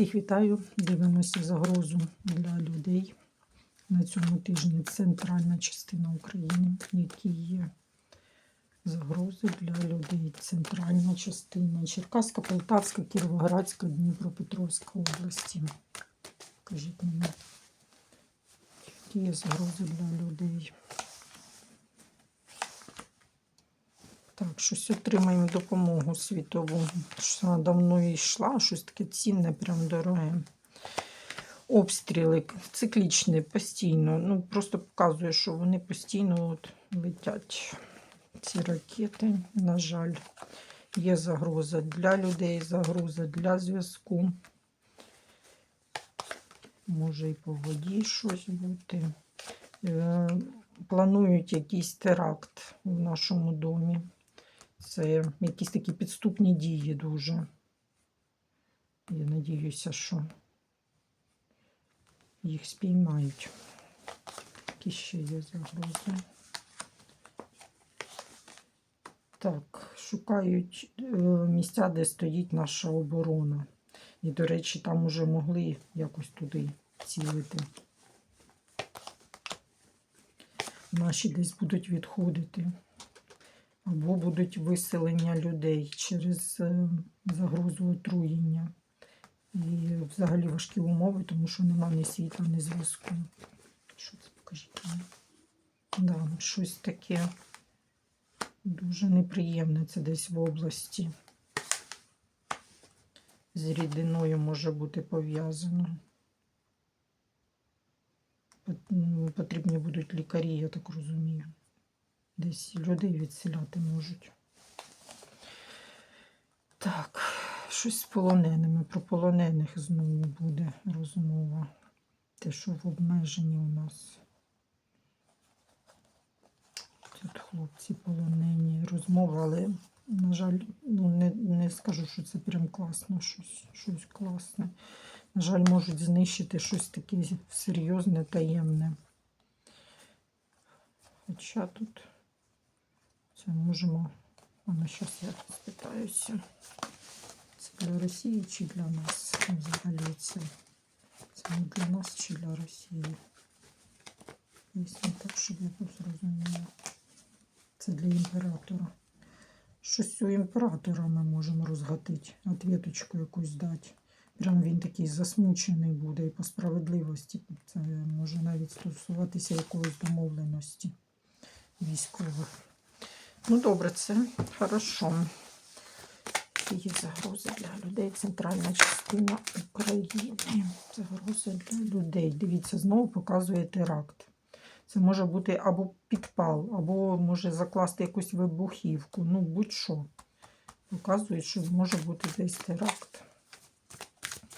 Всіх вітаю. Дивимося загрозу для людей на цьому тижні. Центральна частина України, які є загрози для людей. Центральна частина Черкаська, Полтавська, Кіровоградська, Дніпропетровська області. Кажіть мені, які є загрози для людей. Щось отримаємо допомогу світову. Що вона давно йшла, щось таке цінне, прям дороге. Обстріли циклічні, постійно. Ну, просто показує, що вони постійно от летять. Ці ракети, на жаль, є загроза для людей, загроза для зв'язку. Може і по воді щось бути. Е, Планують якийсь теракт в нашому домі. Це якісь такі підступні дії дуже. Я надіюся, що їх спіймають. Які ще є загрози. Так, шукають е, місця, де стоїть наша оборона. І, до речі, там уже могли якось туди цілити. Наші десь будуть відходити або будуть виселення людей через е, загрозу отруєння. І взагалі важкі умови, тому що нема ні світла, ні зв'язку. Що це покажіть мені? Да, щось таке дуже неприємне. Це десь в області. З рідиною може бути пов'язано. Потрібні будуть лікарі, я так розумію. Десь людей відселяти можуть. Так, щось з полоненими. Про полонених знову буде розмова. Те, що в обмеженні у нас. Тут хлопці полонені. Розмова, але, на жаль, ну, не, не скажу, що це прям класно, щось, щось класне. На жаль, можуть знищити щось таке серйозне, таємне. Хоча тут це можемо. Ну, зараз я спитаюся. Це для Росії чи для нас? Взагалі це, це не для нас чи для Росії? Якщо так, щоб я тут зрозуміла. Це для імператора. Щось у імператора ми можемо розгатити, ответочку якусь дати. Прям він такий засмучений буде і по справедливості. Це може навіть стосуватися якоїсь домовленості військових. Ну, добре, це хорошо. Є загрози для людей. Центральна частина України. Загрози для людей. Дивіться, знову показує теракт. Це може бути або підпал, або може закласти якусь вибухівку. Ну, будь-що. Показує, що може бути десь теракт.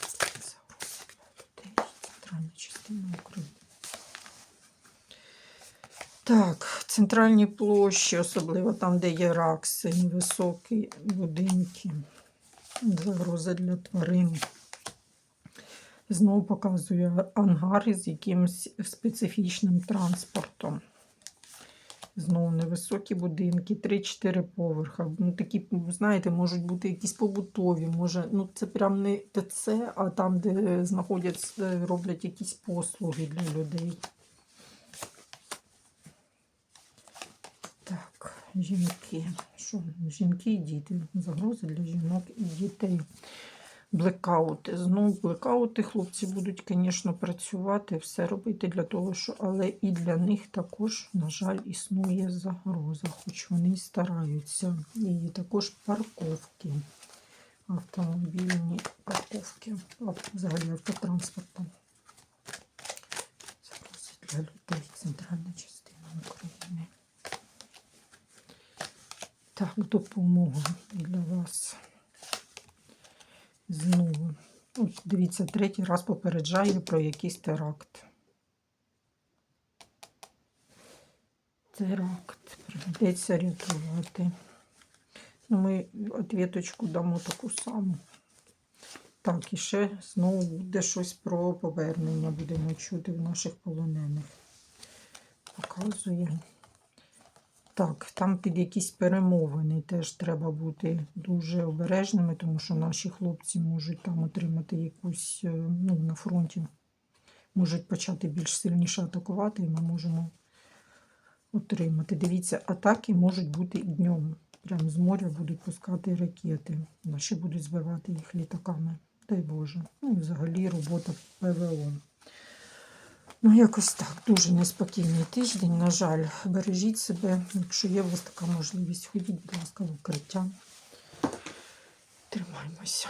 Загрози для людей. Центральна частина України. Так, центральні площі, особливо там, де є ракси, невисокі будинки, загроза для тварин. Знову показує ангари з якимось специфічним транспортом. Знову невисокі будинки, 3-4 поверха. Ну, такі, знаєте, можуть бути якісь побутові, може, ну це прям не ТЦ, а там, де знаходяться, роблять якісь послуги для людей. Так, жінки. Що? Жінки і діти. Загрози для жінок і дітей. Блекаути. Знову блекаути. Хлопці будуть, звісно, працювати, все робити для того, що. Але і для них також, на жаль, існує загроза, хоч вони й стараються. І також парковки. Автомобільні парковки. Взагалі автотранспорту. Загрози для людей. Центральна частина України. Так, допомога для вас. Знову. Ось, дивіться, третій раз попереджає про якийсь теракт. Теракт. Прийдеться рятувати. Ну, ми ответочку дамо таку саму. Так, і ще знову буде щось про повернення. Будемо чути в наших полонених. Показує. Так, там під якісь перемовини теж треба бути дуже обережними, тому що наші хлопці можуть там отримати якусь е, ну, на фронті, можуть почати більш сильніше атакувати, і ми можемо отримати. Дивіться, атаки можуть бути днем. Прямо з моря будуть пускати ракети. Наші будуть збивати їх літаками. Дай Боже. Ну і взагалі робота ПВО. Ну, якось так. Дуже неспокійний тиждень. На жаль, бережіть себе. Якщо є у вас така можливість, ходіть, будь ласка, в укриття. Тримаймося.